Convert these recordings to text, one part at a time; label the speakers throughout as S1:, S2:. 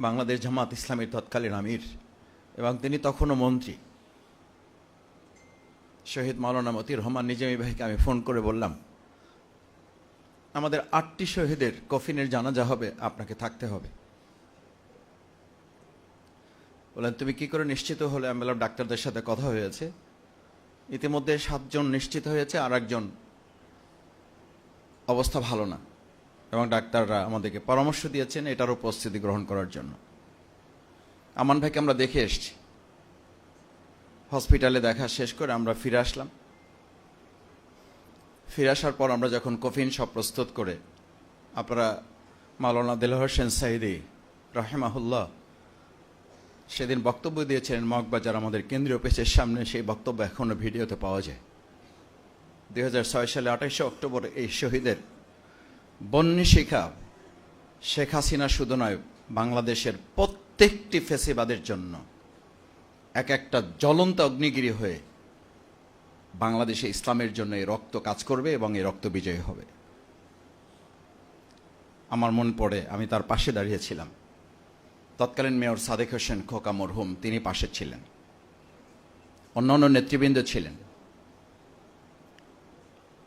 S1: বাংলাদেশ জামাত ইসলামের তৎকালীন আমির এবং তিনি তখনও মন্ত্রী। শহীদ মাওলানা মতির রহমান নিজামী ভাইকে আমি ফোন করে বললাম, আমাদের আটটি শহীদের কফিনের জানাজা হবে, আপনাকে থাকতে হবে। বললেন তুমি কি করে নিশ্চিত হলে? আমি বললাম, ডাক্তারদের সাথে কথা হয়েছে। ইতিমধ্যে সাতজন নিশ্চিত হয়েছে আর একজন অবস্থা ভালো না। এবং ডাক্তাররা আমাদেরকে পরামর্শ দিয়েছেন এটারও প্রস্তুতি গ্রহণ করার জন্য। আমান ভাইকে আমরা দেখে এসছি। হসপিটালে দেখা শেষ করে আমরা ফিরে আসলাম। ফিরে আসার পর আমরা যখন কফিন সব প্রস্তুত করে আপনারা মাওলানা দিল হোসেন সাইদি রাহেমাহুল্লাহ সেদিন বক্তব্য দিয়েছিলেন মগবাজার আমাদের কেন্দ্রীয় পেজের সামনে, সেই বক্তব্য এখনও ভিডিওতে পাওয়া যায়। দু হাজার ছয় সালে আঠাইশে অক্টোবর এই শহীদের বন্যী শিখা, শেখ হাসিনা শুধু নয়, বাংলাদেশের প্রত্যেকটি ফেসিবাদের জন্য এক একটা জ্বলন্ত অগ্নিগিরি হয়ে বাংলাদেশে ইসলামের জন্য এই রক্ত কাজ করবে এবং এই রক্ত বিজয়ী হবে। আমার মন পড়ে, আমি তার পাশে দাঁড়িয়েছিলাম তৎকালীন মেয়র সাদেক হোসেন খোকা মরহুম তিনি পাশে ছিলেন। অন্যান্য নেতৃবৃন্দ ছিলেন।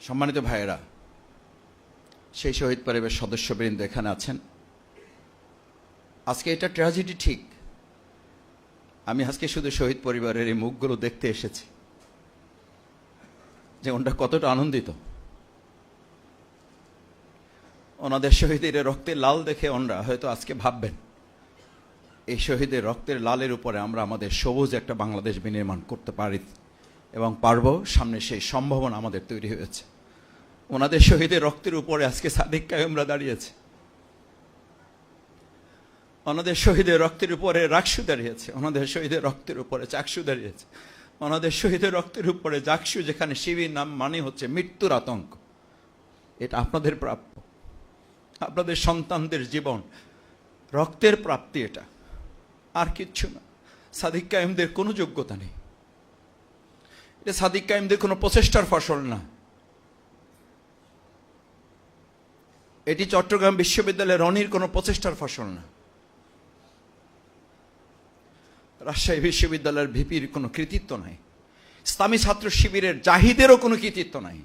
S1: সম্মানিত ভাইয়েরা সেই শহীদ পরিবারের সদস্যবৃন্দ এখানে আছেন। আজকে এটা ট্র্যাজেডি ঠিক। আমি আজকে শুধু শহীদ পরিবারের এই মুখগুলো দেখতে এসেছি। যে ওনরা কতটা আনন্দিত। ওনাদের শহীদের রক্তের লাল দেখে ওনরা হয়তো আজকে ভাববেন, এই শহীদের রক্তের লালের উপরে আমরা আমাদের সবুজ একটা বাংলাদেশ বিনির্মাণ করতে পারি এবং পারব। সামনে সেই সম্ভাবনা আমাদের তৈরি হয়েছে। ওনাদের শহীদের রক্তের উপরে আজকে সাদিক কায়েমরা দাঁড়িয়েছে। ওনাদের শহীদের রক্তের উপরে রাকসু দাঁড়িয়েছে, ওনাদের শহীদের রক্তের উপরে চাকসু দাঁড়িয়েছে। ওনাদের শহীদের রক্তের উপরে জাকসু, যেখানে শিবির নাম মানে হচ্ছে মৃত্যুর আতঙ্ক। এটা আপনাদের প্রাপ্য। আপনাদের সন্তানদের জীবন, রক্তের প্রাপ্তি এটা। আর কিচ্ছু না। সাদিক কায়েমদের কোনো যোগ্যতা নেই। এটা সাদিক কায়েমদের কোনো প্রচেষ্টার ফসল না। এটি চট্টগ্রাম বিশ্ববিদ্যালয়ের রনির কোনো প্রচেষ্টার ফসল না। রাজশাহী বিশ্ববিদ্যালয়ের ভিপির কোনো কৃতিত্ব নাই। ইসলামী ছাত্র শিবিরের জাহিদেরও কোনো কৃতিত্ব নাই।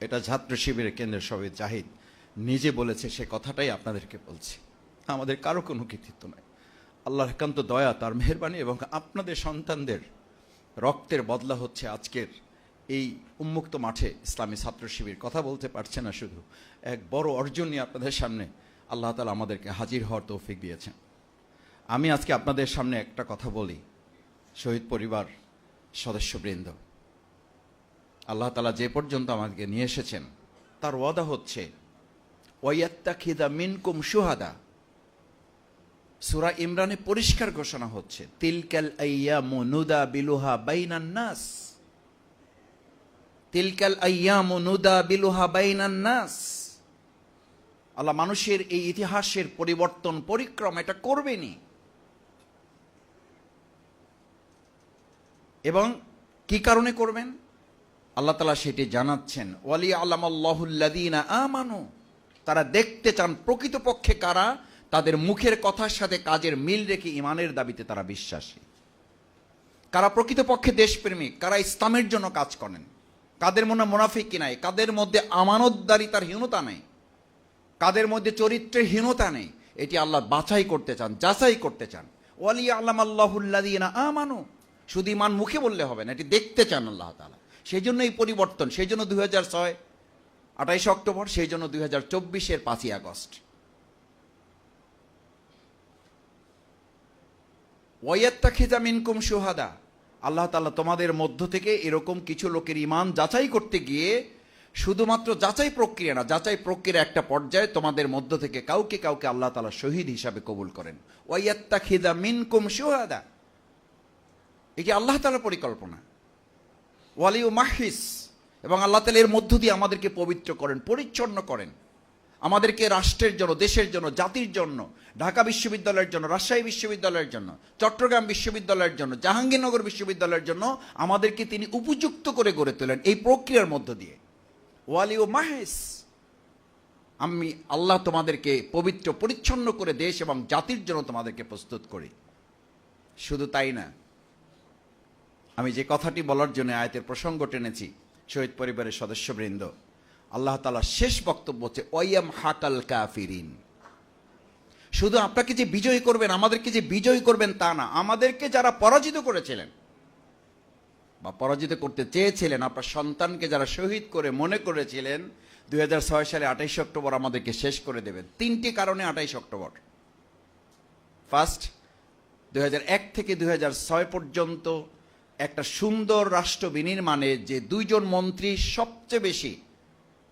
S1: এটা ছাত্র শিবিরের কেন্দ্রের সবাই জাহিদ নিজে বলেছে, সে কথাটাই আপনাদেরকে বলছি। আমাদের কারও কোনো কৃতিত্ব নাই। আল্লাহ একান্ত দয়া, তার মেহরবানি এবং আপনাদের সন্তানদের রক্তের বদলা হচ্ছে আজকের এই উন্মুক্ত মাঠে ইসলামী ছাত্র শিবির। কথা বলতে পারছে না শুধু, এক বড় অর্জন নিয়ে আপনাদের সামনে আল্লাহ তালা আমাদেরকে হাজির হওয়ার তৌফিক দিয়েছেন। আমি আজকে আপনাদের সামনে একটা কথা বলি, শহীদ পরিবার সদস্যবৃন্দ। আল্লাহ তালা যে পর্যন্ত আমাদেরকে নিয়ে এসেছেন, তার ওয়াদা হচ্ছে ওয়াত্তা খিদা মিনকুম সুহাদা সুরা ইমরানে পরিষ্কার ঘোষণা হচ্ছে, তিলকাল আইয়ামু নুদা বিলুহা বাইনান নাস। তিলকাল আইয়ামু নুদা বিলুহা বাইনান নাস। আল্লাহ মানুষের এই ইতিহাসের পরিবর্তন, পরিক্রম এটা করবেনি এবং কি কারণে করবেন? আল্লাহ তালা সেটি জানাচ্ছেন, ওয়ালি আল্লাম আল্লাহুল্লাদিনা আমানু। তারা দেখতে চান প্রকৃতপক্ষে কারা? তাদের মুখের কথার সাথে কাজের মিল রেখে ইমানের দাবিতে তারা বিশ্বাসী। কারা প্রকৃতপক্ষে দেশপ্রেমিক, কারা ইসলামের জন্য কাজ করেন। কাদের মনে মোনাফিকি নাই, কাদের মধ্যে আমানতদারিতার হীনতা নেই, কাদের মধ্যে চরিত্রের হীনতা নেই, এটি আল্লাহ বাছাই করতে চান, যাচাই করতে চান। ওয়ালি আল্লাম আল্লাহুল্লাদিনা আমানু। শুধু ইমান মুখে বললে হবে না, এটি দেখতে চান আল্লাহ তালা সেই জন্য এই পরিবর্তন সেই জন্য দুই হাজার ছয়, আঠাইশে অক্টোবর সেই জন্য দুই হাজার চব্বিশের পাঁচই আগস্ট। ওয়াত্তা খিজা মিনকুম সুহাদা আল্লাহ তালা তোমাদের মধ্য থেকে এরকম কিছু লোকের ইমান যাচাই করতে গিয়ে শুধুমাত্র যাচাই প্রক্রিয়া না, যাচাই প্রক্রিয়া একটা পর্যায়ে তোমাদের মধ্য থেকে কাউকে কাউকে আল্লাহ তালা শহীদ হিসাবে কবুল করেন। ওয়াত্তা খিদা মিনকুম সুহাদা এটি আল্লাহ তালার পরিকল্পনা। ওয়ালিউ মাহিস এবং আল্লাহ তালা এর মধ্য দিয়ে আমাদেরকে পবিত্র করেন, পরিচ্ছন্ন করেন। আমাদেরকে রাষ্ট্রের জন্য, দেশের জন্য, জাতির জন্য, ঢাকা বিশ্ববিদ্যালয়ের জন্য, রাজশাহী বিশ্ববিদ্যালয়ের জন্য, চট্টগ্রাম বিশ্ববিদ্যালয়ের জন্য, জাহাঙ্গীরনগর বিশ্ববিদ্যালয়ের জন্য আমাদেরকে তিনি উপযুক্ত করে গড়ে তোলেন এই প্রক্রিয়ার মধ্য দিয়ে। ওয়ালি ও মাহেস আমি আল্লাহ তোমাদেরকে পবিত্র, পরিচ্ছন্ন করে দেশ এবং জাতির জন্য তোমাদেরকে প্রস্তুত করি। শুধু তাই না, আমি যে কথাটি বলার জন্য আয়তের প্রসঙ্গ টেনেছি, শহীদ পরিবারের সদস্যবৃন্দ আল্লাহ তালা শেষ বক্তব্য হচ্ছে, ওয়াইয়াম হাকাল কাফিরিন। শুধু আপনাকে যে বিজয়ী করবেন, আমাদেরকে যে বিজয়ী করবেন তা না, আমাদেরকে যারা পরাজিত করেছিলেন বা পরাজিত করতে চেয়েছিলেন, আপনার সন্তানকে যারা শহীদ করে মনে করেছিলেন দু হাজার ছয় সালে আঠাইশ অক্টোবর আমাদেরকে শেষ করে দেবেন। তিনটি কারণে আঠাইশ অক্টোবর। ফার্স্ট দু হাজার এক থেকে দুই হাজার ছয় পর্যন্ত একটা সুন্দর রাষ্ট্র বিনির্মাণে যে দুইজন মন্ত্রী সবচেয়ে বেশি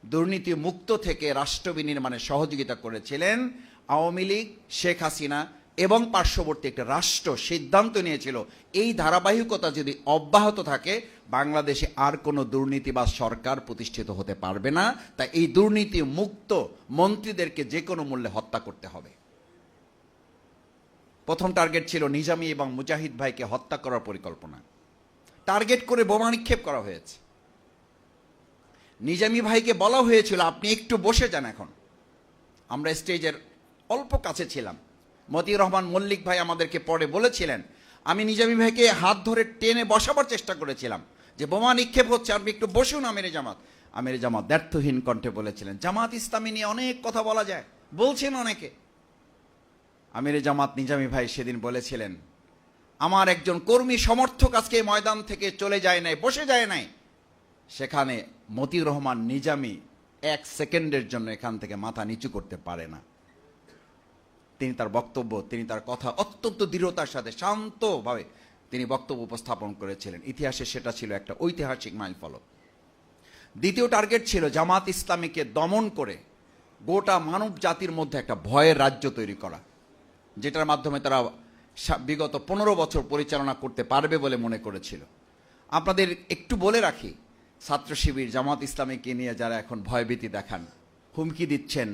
S1: দুর্নীতি মুক্ত থেকে রাষ্ট্র বিনির্মাণে সহযোগিতা করেছিলেন আওয়ামী লীগ, শেখ হাসিনা এবং পার্শ্ববর্তী একটা রাষ্ট্র সিদ্ধান্ত নিয়েছিল, এই ধারাবাহিকতা যদি অব্যাহত থাকে, বাংলাদেশে আর কোনো দুর্নীতি বা সরকার প্রতিষ্ঠিত হতে পারবে না। তাই এই দুর্নীতি মুক্ত মন্ত্রীদেরকে যে কোনো মূল্যে হত্যা করতে হবে। প্রথম টার্গেট ছিল নিজামী এবং মুজাহিদ ভাইকে হত্যা করার পরিকল্পনা। টার্গেট করে বোমা নিক্ষেপ করা হয়েছে। নিজামী ভাইকে বলা হয়েছিল, আপনি একটু বসে যান এখন। আমরা স্টেজের অল্প কাছে ছিলাম। মতিউর রহমান মল্লিক ভাই আমাদেরকে পরে বলেছিলেন, আমি নিজামী ভাইকে হাত ধরে টেনে বসাবার চেষ্টা করেছিলাম যে বোমা নিক্ষেপ হচ্ছে, আপনি একটু বসুন আমিরে জামাত। আমিরে জামাত ব্যর্থহীন কণ্ঠে বলেছিলেন, জামাত ইসলামী নিয়ে অনেক কথা বলা যায়, বলছেন অনেকে। আমিরে জামাত নিজামী ভাই সেদিন বলেছিলেন, আমার একজন কর্মী সমর্থক আজকে ময়দান থেকে চলে যায় নাই, বসে যায় নাই। সেখানে মতিউর রহমান নিজামি এক সেকেন্ডের জন্য এখান থেকে মাথা নিচু করতে পারে না। তিনি তার বক্তব্য, তিনি তার কথা অত্যন্ত দৃঢ়তার সাথে শান্তভাবে তিনি বক্তব্য উপস্থাপন করেছিলেন। ইতিহাসে সেটা ছিল একটা ঐতিহাসিক মাইল ফলক দ্বিতীয় টার্গেট ছিল জামাত ইসলামীকে দমন করে গোটা মানব জাতির মধ্যে একটা ভয়ের রাজ্য তৈরি করা, যেটার মাধ্যমে তারা বিগত পনেরো বছর পরিচালনা করতে পারবে বলে মনে করেছিল। আপনাদের একটু বলে রাখি ছাত্র শিবির জামাত ইসলামীকে নিয়ে যারা এখন ভয়ভীতি দেখান, হুমকি দিচ্ছেন,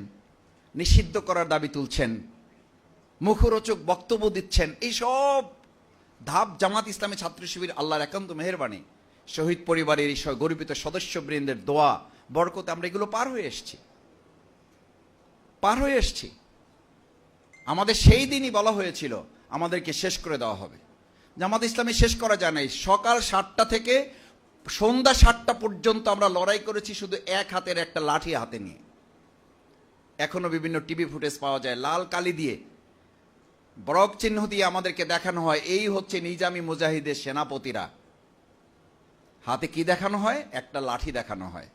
S1: নিষিদ্ধ করার দাবি তুলছেন, মুখরোচক বক্তব্য দিচ্ছেন, এইসব ধাপ জামাত ইসলামী ছাত্র শিবির আল্লাহর একান্ত মেহরবানি। শহীদ পরিবারের এই গরিবিত সদস্যবৃন্দের দোয়া, বরকতে আমরা এগুলো পার হয়ে এসেছি। পার হয়ে এসেছি। আমাদের সেই দিনই বলা হয়েছিল, আমাদেরকে শেষ করে দেওয়া হবে। জামাত ইসলামী শেষ করা যায় নাই। সকাল সাতটা থেকে সন্ধ্যা সাতটা পর্যন্ত আমরা লড়াই করেছি শুধু এক হাতের একটা লাঠি হাতে নিয়ে। এখনও বিভিন্ন টিভি ফুটেজ পাওয়া যায়, লাল কালি দিয়ে। ব্রক চিহ্ন দিয়ে আমাদেরকে দেখানো হয়, এই হচ্ছে নিজামি মুজাহিদের সেনাপতিরা। হাতে কি দেখানো হয়? একটা লাঠি দেখানো হয়।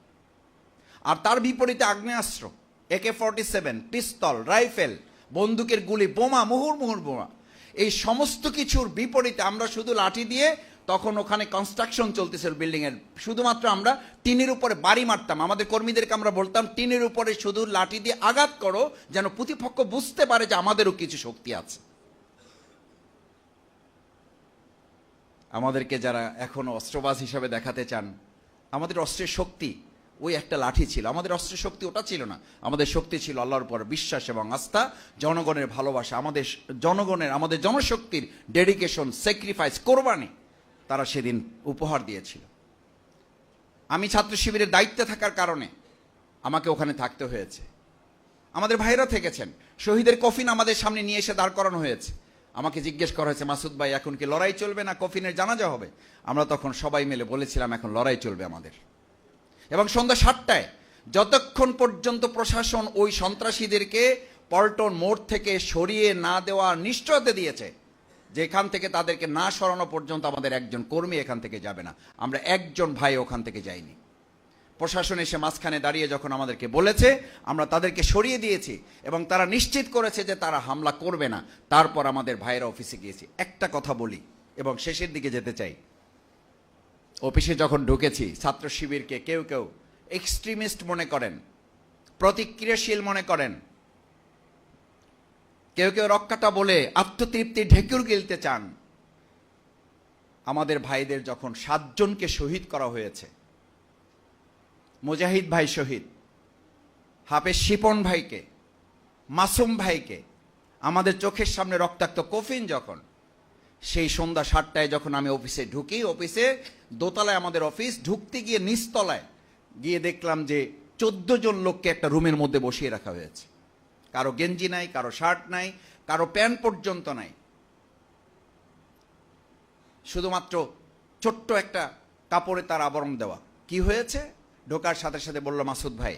S1: আর তার বিপরীতে আগ্নেয়াস্ত্র একে ফর্টি সেভেন পিস্তল, রাইফেল, বন্দুকের গুলি, বোমা মুহুর মুহুর বোমা। এই সমস্ত কিছুর বিপরীতে আমরা শুধু লাঠি দিয়ে তখন ওখানে কনস্ট্রাকশন চলতেছিল বিল্ডিং এর। শুধুমাত্র আমরা টিনের উপরে বাড়ি মারতাম। আমাদের কর্মীদেরকে আমরা বলতাম, টিনের উপরে শুধু লাঠি দিয়ে আঘাত করো, যেন প্রতিপক্ষ বুঝতে পারে যে আমাদেরও কিছু শক্তি আছে। আমাদেরকে যারা এখনও অস্ত্রবাজ হিসাবে দেখাতে চান, আমাদের অস্ত্রের শক্তি ওই একটা লাঠি ছিল। আমাদের অস্ত্রের শক্তি ওটা ছিল না। আমাদের শক্তি ছিল আল্লাহর উপর বিশ্বাস এবং আস্থা, জনগণের ভালোবাসা। আমাদের জনগণের, আমাদের জনশক্তির ডেডিকেশন স্যাক্রিফাইস কোরবানি। তারা সেদিন উপহার দিয়েছিল। আমি ছাত্র শিবিরের দায়িত্বে থাকার কারণে আমাকে ওখানে থাকতে হয়েছে। আমাদের ভাইরা থেকেছেন। শহীদের কফিন আমাদের সামনে নিয়ে এসে দাঁড় করানো হয়েছে। আমাকে জিজ্ঞেস করা হয়েছে, মাসুদ ভাই, এখন কি লড়াই চলবে না কফিনের জানাজা হবে? আমরা তখন সবাই মিলে বলেছিলাম, এখন লড়াই চলবে আমাদের। এবং সন্ধ্যা সাতটায় যতক্ষণ পর্যন্ত প্রশাসন ওই সন্ত্রাসীদেরকে পল্টন মোড় থেকে সরিয়ে না দেওয়ার নিশ্চয়তা দিয়েছে যেখান থেকে তাদেরকে না সরানো পর্যন্ত আমাদের একজন কর্মী এখান থেকে যাবে না। আমরা একজন ভাই ওখান থেকে যাইনি। প্রশাসন এসে মাঝখানে দাঁড়িয়ে যখন আমাদেরকে বলেছে, আমরা তাদেরকে সরিয়ে দিয়েছি এবং তারা নিশ্চিত করেছে যে তারা হামলা করবে না। তারপর আমাদের ভাইয়েরা অফিসে গিয়েছি। একটা কথা বলি এবং শেষের দিকে যেতে চাই। অফিসে যখন ঢুকেছি, ছাত্র শিবিরকে কেউ কেউ এক্সট্রিমিস্ট মনে করেন, প্রতিক্রিয়াশীল মনে করেন কেউ কেউ রক্ষাটা বলে আত্মতৃপ্তি ঢেকুর গিলতে চান। আমাদের ভাইদের যখন সাতজনকে শহীদ করা হয়েছে, মুজাহিদ ভাই শহীদ, হাফেজ শিপন ভাইকে, মাসুম ভাইকে, আমাদের চোখের সামনে রক্তাক্ত কফিন যখন, সেই সন্ধ্যা সাতটায় যখন আমি অফিসে ঢুকি, অফিসে দোতলায় আমাদের অফিস, ঢুকতে গিয়ে নিচতলায় গিয়ে দেখলাম যে চোদ্দ জন লোককে একটা রুমের মধ্যে বসিয়ে রাখা হয়েছে। কারও গেঞ্জি নাই, কারও শার্ট নাই, কারও প্যান্ট পর্যন্ত নাই। শুধুমাত্র ছোট্ট একটা কাপড়ে তার আবরণ দেওয়া। কি হয়েছে? ঢোকার সাথে সাথে বলল, মাসুদ ভাই,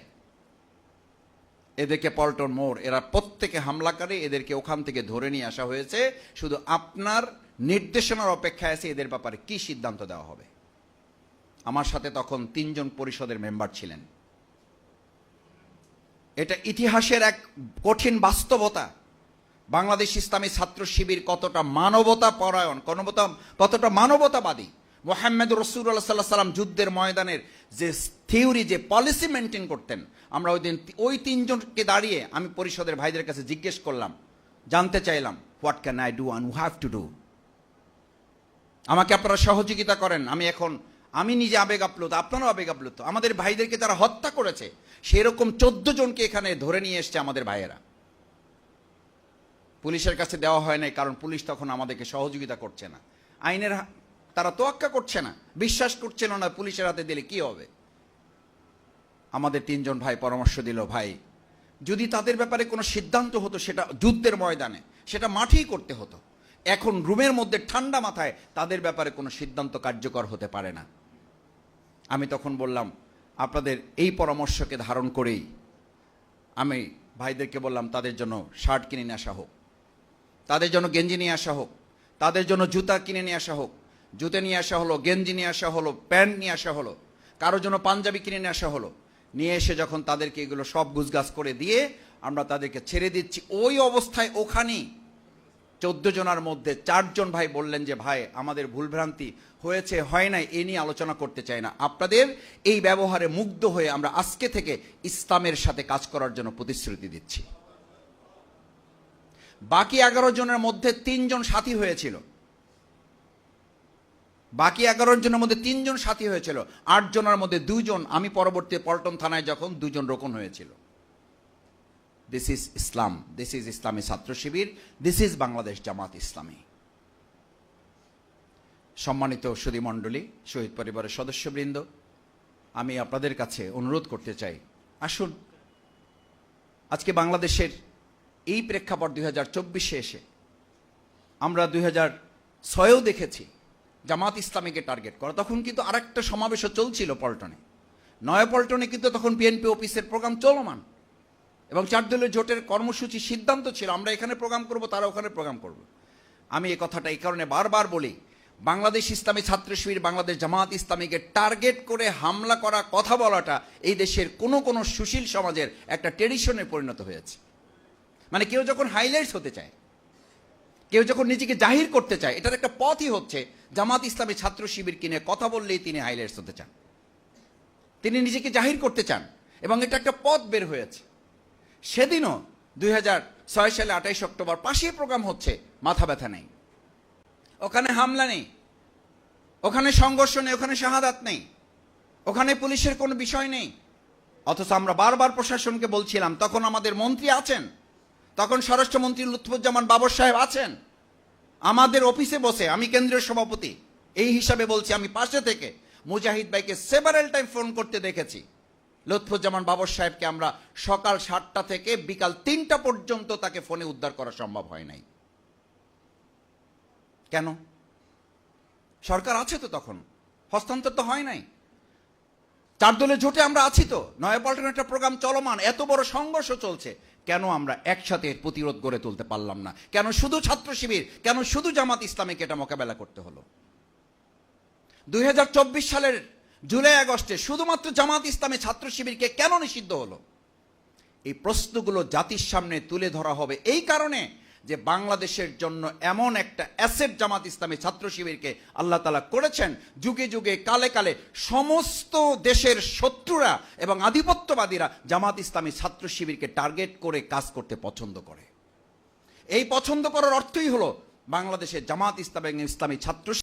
S1: এদেরকে পল্টন মোড়, এরা প্রত্যেকে হামলাকারী, এদেরকে ওখান থেকে ধরে নিয়ে আসা হয়েছে। শুধু আপনার নির্দেশনার অপেক্ষায় আছে, এদের ব্যাপারে কি সিদ্ধান্ত দেওয়া হবে? আমার সাথে তখন তিনজন পরিষদের মেম্বার ছিলেন। এটা ইতিহাসের এক কঠিন বাস্তবতা। বাংলাদেশ ইসলামী ছাত্র শিবির কতটা মানবতা পরায়ণ, কতটা কতটা মানবতাবাদী? মোহাম্মদ রসুল্লাহ সাল্লাহ সাল্লাম যুদ্ধের ময়দানের যে থিওরি, যে পলিসি মেনটেন করতেন, আমরা ওই দিন ওই তিনজনকে দাঁড়িয়ে আমি পরিষদের ভাইদের কাছে জিজ্ঞেস করলাম, জানতে চাইলাম what can I do and have to do আমাকে আপনারা সহযোগিতা করেন, আমি এখন আমি নিজে আবেগ আপ্লুত, আপনারও আবেগ আপ্লুত। আমাদের ভাইদেরকে তারা হত্যা করেছে। সেরকম চোদ্দ জনকে এখানে ধরে নিয়ে এসছে আমাদের ভাইয়েরা। পুলিশের কাছে দেওয়া হয় নাই, কারণ পুলিশ তখন আমাদেরকে সহযোগিতা করছে না। আইনের তারা তোয়াক্কা করছে না, বিশ্বাস করছিল না, পুলিশের হাতে দিলে কি হবে? আমাদের তিনজন ভাই পরামর্শ দিল, ভাই, যদি তাদের ব্যাপারে কোনো সিদ্ধান্ত হতো, সেটা যুদ্ধের ময়দানে, সেটা মাঠেই করতে হতো। এখন রুমের মধ্যে ঠান্ডা মাথায় তাদের ব্যাপারে কোনো সিদ্ধান্ত কার্যকর হতে পারে না। আমি তখন বললাম, আপনাদের এই পরামর্শকে ধারণ করেই আমি ভাইদেরকে বললাম, তাদের জন্য শার্ট কিনে নিয়ে আসা হোক। তাদের জন্য গেঞ্জি নিয়ে আসা হোক। তাদের জন্য জুতা কিনে নিয়ে আসা হোক। জুতে নিয়ে আসা হলো, গেঞ্জি নিয়ে আসা হলো, প্যান্ট নিয়ে আসা হলো, কারোর জন্য পাঞ্জাবি কিনে নিয়ে আসা হলো। নিয়ে এসে যখন তাদেরকে এগুলো সব গুজগাছ করে দিয়ে আমরা তাদেরকে ছেড়ে দিচ্ছি, ওই অবস্থায় ওখানেই চোদ্দ জনার মধ্যে চারজন ভাই বললেন যে, ভাই, আমাদের ভুলভ্রান্তি হয়েছে, হয় নাই, এ নিয়ে আলোচনা করতে চাই না। আপনাদের এই ব্যবহারে মুগ্ধ হয়ে আমরা আজকে থেকে ইসলামের সাথে কাজ করার জন্য প্রতিশ্রুতি দিচ্ছি। বাকি এগারো জনের মধ্যে তিনজন সাথী হয়েছিল। বাকি এগারো জনের মধ্যে তিনজন সাথী হয়েছিল। আট জনের মধ্যে দুজন আমি পরবর্তী পল্টন থানায় যখন দুজন রোকন হয়েছিল। This is Islam this is Islami Chhatra Shibir. This is Bangladesh Jamaat Islami সম্মানিত সুদী মণ্ডলী, শহীদ পরিবারের সদস্যবৃন্দ, আমি আপনাদের কাছে অনুরোধ করতে চাই, আসুন, আজকে বাংলাদেশের এই প্রেক্ষাপট দুই হাজার চব্বিশে এসে আমরা দুই হাজার ছয়েও দেখেছি জামাত ইসলামীকে টার্গেট করা। তখন কিন্তু আরেকটা সমাবেশও চলছিল পল্টনে। নয়া পল্টনে কিন্তু তখন বিএনপি অফিসের প্রোগ্রাম চলমান। এবং চার দলীয় জোটের কর্মসূচি সিদ্ধান্ত ছিল, আমরা এখানে প্রোগ্রাম করব, তারা ওখানে প্রোগ্রাম করব। আমি এ কথাটা এই কারণে বারবার বলি, বাংলাদেশ ইসলামী ছাত্র শিবির, বাংলাদেশ জামাত ইসলামীকে টার্গেট করে হামলা করা কথা বলাটা এই দেশের কোনো কোনো সুশীল সমাজের একটা ট্রেডিশনে পরিণত হয়েছে। মানে কেউ যখন হাইলাইটস হতে চায়, কেউ যখন নিজেকে জাহির করতে চায়, এটার একটা পথই হচ্ছে জামাত ইসলামী ছাত্র শিবির কিনে কথা বললেই তিনি হাইলাইটস হতে চান। তিনি নিজেকে জাহির করতে চান এবং এটা একটা পথ বের হয়েছে। সেদিনও দুই হাজার ছয় সালে আঠাইশ অক্টোবর পাশে প্রোগ্রাম হচ্ছে, মাথা ব্যথা নেই। ওখানে হামলা নেই। ওখানে সংঘর্ষ নেই, ওখানে শাহাদাত নেই। ওখানে পুলিশের কোনো বিষয় নেই। অথচ আমরা বারবার প্রশাসনকে বলছিলাম, তখন আমাদের মন্ত্রী আছেন। তখন স্বরাষ্ট্রমন্ত্রী লুৎফুজ্জামান বাবর সাহেব আছেন। আমাদের অফিসে বসে, আমি কেন্দ্রীয় সভাপতি, এই হিসাবে বলছি, আমি পাশে থেকে মুজাহিদ ভাইকে সেভারেল টাইম ফোন করতে দেখেছি। লুৎফুজ্জামান বাবর সাহেবকে আমরা সকাল সাতটা থেকে বিকাল তিনটা পর্যন্ত তাকে ফোনে উদ্ধার করা সম্ভব হয় নাই। কেন? সরকার আছে তো তখন। হস্তান্তর তো হয় নাই। চার দলের জোটে আমরা আছি তো। নয়াপল্টন একটা প্রোগ্রাম চলমান। এত বড় সংঘর্ষ চলছে। কেন আমরা একসাথে প্রতিরোধ গড়ে তুলতে পারলাম না? কেন শুধু ছাত্র শিবির? কেন শুধু জামাত ইসলামীকে এটা মোকাবেলা করতে হলো? দুই হাজার চব্বিশ সালের জুলাই আগস্টে শুধুমাত্র জামাত ইসলামী ছাত্র শিবিরকে কেন নিষিদ্ধ হলো? এই প্রশ্নগুলো জাতির সামনে তুলে ধরা হবে এই কারণে যে বাংলাদেশের জন্য এমন একটা অ্যাসেট জামাত ইসলামী ছাত্র শিবিরকে আল্লাহ তালা করেছেন, যুগে যুগে, কালে কালে সমস্ত দেশের শত্রুরা এবং আধিপত্যবাদীরা জামাত ইসলামী ছাত্র শিবিরকে টার্গেট করে কাজ করতে পছন্দ করে। এই পছন্দ করার অর্থই হলো বাংলাদেশের জামাত ইসলাম ইসলামী ছাত্র